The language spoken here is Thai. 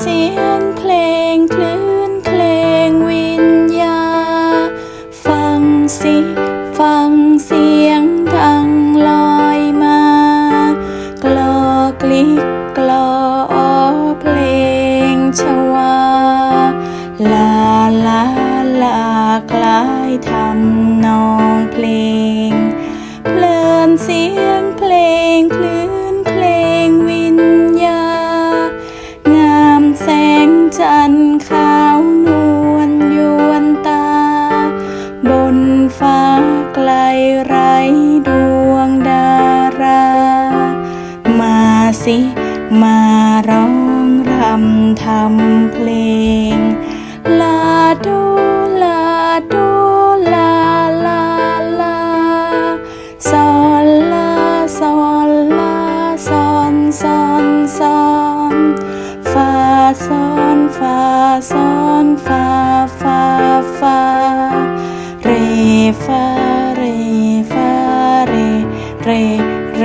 เสียงเพลงคลื่นเพลงวิญญา ฟังสิฟังเสียงดังลอยมา กลอกลิกกลอเพลงชวา ลาลาลาคลายทำนอง จันทร์ขาวนวลยวนตา บนฟ้าไกลไรดวงดารา มาสิมาร้องรำทำเพลง ลาโดลาโดลาลาลาซอนลาซอนลาซอนซอนซอน ซ้อนฟาฟาฟาเรฟาเรฟาเรเรเร